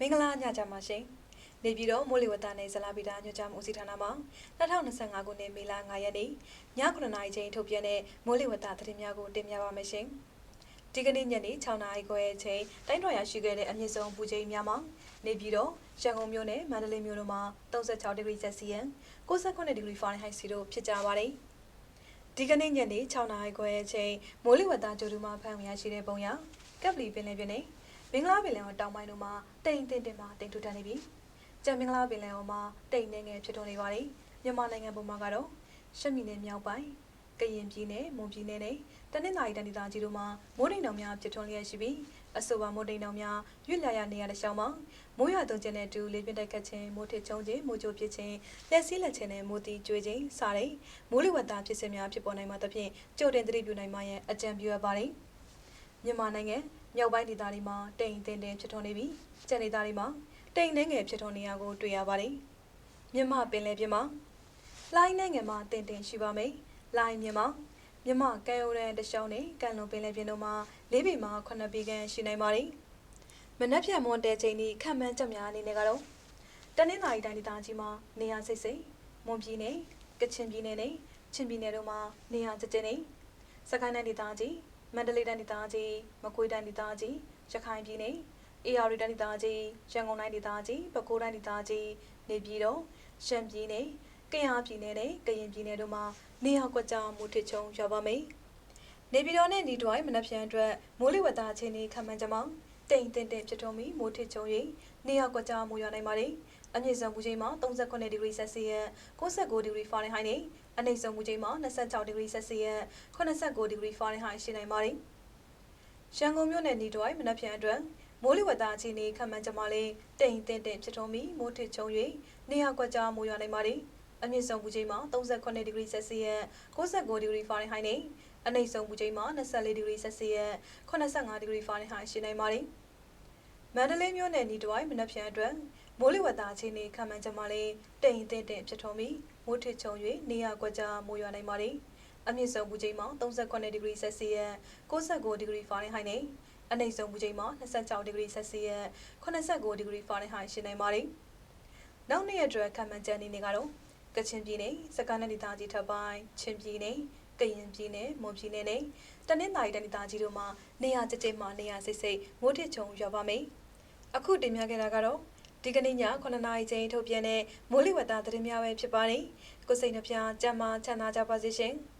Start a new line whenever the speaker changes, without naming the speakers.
မင်္ဂလာညချမ်းပါရှင်။နေပြည်တော်မိုးလေဝသနဲ့ဇလာဗီတာညွှန်ကြားမှုဦးစီးဌာနမှ2025ခုနှစ်မေလ9ရက်နေ့ည9:00နာရီချိန်ထုတ်ပြန်တဲ့မိုးလေဝသသတင်းများကိုတင်ပြပါမယ်ရှင်။ဒီကနေ့ညနေ6နာရီခွဲအချိန်တိုင်းတော်ရရှိခဲ့တဲ့အမြင့်ဆုံးပူချိန်များမှာနေပြည်တော်ရန်ကုန်မြို့နဲ့မန္တလေးမြို့တို့မှာ36ဒီဂရီဆက်စီယန်69ဒီဂရီဖာရင်ဟိုက်စီတို့ဖြစ်ကြပါတယ်။ဒီကနေ့ညနေ6နာရီခွဲအချိန်မိုးလေဝသကြိုတူမှဖမ်းဝရရှိတဲ့ပုံရကပ်လီပင်လယ်ပြင်နဲ့ မင်္ဂလာပင်လယ်တောင်ပိုင်းတို့မှာတိမ်တင်တင်မှာတိမ်ထူထန်နေပြီ။ကြံမင်္ဂလာပင်လယ်မှာတိမ်နေငယ်ဖြစ်ထွန်းနေပါတယ်။မြန်မာနိုင်ငံပုံမှာကတော့ရှမ်းပြည်နယ်မြောက်ပိုင်းကရင်ပြည်နယ်မွန်ပြည်နယ်နဲ့တနင်္သာရီတိုင်းဒေသကြီးတို့မှာမိုးတိမ်တောင်များဖြစ်ထွန်းလျက်ရှိပြီးအဆိုပါမိုးတိမ်တောင်များရွတ်လျရနေရတဲ့ရှောင်းမှာမိုးရွာသွန်းခြင်းနဲ့တူလေပြင်းတိုက်ခတ်ခြင်းမိုးထစ်ချုံခြင်းမိုးကြိုဖြစ်ခြင်းလက်စည်းလက်ခြင်းနဲ့မိုးတီကျွေးခြင်းစတဲ့မိုးလေဝသဖြစ်စဉ်များဖြစ်ပေါ်နိုင်မှာသဖြင့်ကြိုတင်သတိပြုနိုင်မှာရန်အကြံပြုရပါတယ်။ မြန်မာနိုင်ငံမြောက်ပိုင်းဒေသတွေမှာတိမ်တင်တင်ဖြစ်ထွန်းနေပြီးကျန်ဒေသတွေမှာတိမ်နှင်းငယ်ဖြစ်ထွန်းနေရကိုတွေ့ရပါတယ်။မြန်မာပင်လယ်ပြင်မှာလိုင်းနိုင်ငံမှာတင်တင်ရှိပါမယ်။လိုင်းမြန်မာမြန်မာကံရိုးတန်းတရှောင်းနဲ့ကံလွန်ပင်လယ်ပြင်တို့မှာလေးပေမှာ9ပေခန့်ရှိနိုင်ပါတယ်။မနက်ဖြန်မွန်တဲချိန်ဒီခံမှန်းချက်များအနေနဲ့ကတော့တနင်္သာရီတိုင်းဒေသကြီးမှာနေရာစိတ်စိတ်မွန်ပြည်နယ်ကချင်ပြည်နယ်နဲ့ချင်းပြည်နယ်တို့မှာနေရာကျကျနေစကိုင်းတိုင်းဒေသကြီး မန္တလေးတိုင်းဒေသကြီးမကွေးတိုင်းဒေသကြီးရခိုင်ပြည်နယ်အေရရီတိုင်းဒေသကြီးရန်ကုန်တိုင်းဒေသကြီးပဲခူးတိုင်းဒေသကြီးနေပြည်တော်ရှမ်းပြည်နယ်ကယားပြည်နယ်နဲ့ကရင်ပြည်နယ်တို့မှာနေရာကွက်ကြားမူထစ်ချုံရွာပါမယ်။နေပြည်တော်နဲ့နေတွိုင်းမနက်ဖြန်အတွက်မိုးလေဝသအခြေအနေခန့်မှန်းကြမှာတိမ်တင်တင်ဖြစ်ထွန်းပြီးမိုးထစ်ချုံ၍နေရာကွက်ကြားမူရွာနိုင်ပါတယ်။ အမြင့်ဆုံးမူချိန်မှာ38ဒီဂရီဆက်စီယပ်69ဒီဂရီဖာရင်ဟိုက်နဲ့အနိမ့်ဆုံးမူချိန်မှာ26ဒီဂရီဆက်စီယပ်89ဒီဂရီဖာရင်ဟိုက်ရှိနိုင်ပါတယ်။ရန်ကုန်မြို့နယ်နေတွိုင်းမနက်ဖြန်အတွက်မိုးလေဝသအခြေအနေခန့်မှန်းကြမှာလဲတိမ်တင်တင်ဖြစ်ထွန်းပြီးမိုးထစ်ချုံ၍နေရာကွက်ကြားမူရွာနိုင်ပါတယ်။အမြင့်ဆုံးမူချိန်မှာ38ဒီဂရီဆက်စီယပ်69ဒီဂရီဖာရင်ဟိုက်နဲ့အနိမ့်ဆုံးမူချိန်မှာ24ဒီဂရီဆက်စီယပ်85ဒီဂရီဖာရင်ဟိုက်ရှိနိုင်ပါတယ်။ မန္တလေးမြို့နယ်နီတွိုင်းမနက်ဖြန်အတွက်မိုးလေဝသအခြေအနေခန့်မှန်းချက်မှာလဲတိမ်တင်တင်ဖြစ်ထွန်းပြီးမိုးထစ်ချုံ၍နေရာကွက်ကြားမိုးရွာနိုင်ပါတယ်။အမြင့်ဆုံးမူချိန်မှာ38ဒီဂရီဆက်စီယပ်69ဒီဂရီဖာရင်ဟိုက်နဲ့အနိမ့်ဆုံးမူချိန်မှာ26ဒီဂရီဆက်စီယပ်89ဒီဂရီဖာရင်ဟိုက်ရှိနိုင်ပါတယ်။နောက်နေ့ရက်အတွက်ခန့်မှန်းချက်အနေနဲ့ကတော့ကချင်ပြည်နယ်စကိုင်းနယ်ဒေသကြီးထပ်ပိုင်းချင်းပြည်နယ် ကရင်ပြည်နယ်မွန်ပြည်နယ်နဲ့တနင်္သာရီတိုင်းဒေသကြီးတို့မှာနေရာကျကျမှနေရာစိတ်စိတ်မိုးထစ်ချုံရွာပါမယ်။အခုတင်ပြခဲ့တာကတော့ဒီကနေ့ည9နာရီချိန်ထုတ်ပြန်တဲ့မိုးလေဝသသတင်းများပဲဖြစ်ပါတယ်။ကိုစိတ်နှပြကြမ်းမှချမ်းသာကြပါစေရှင်။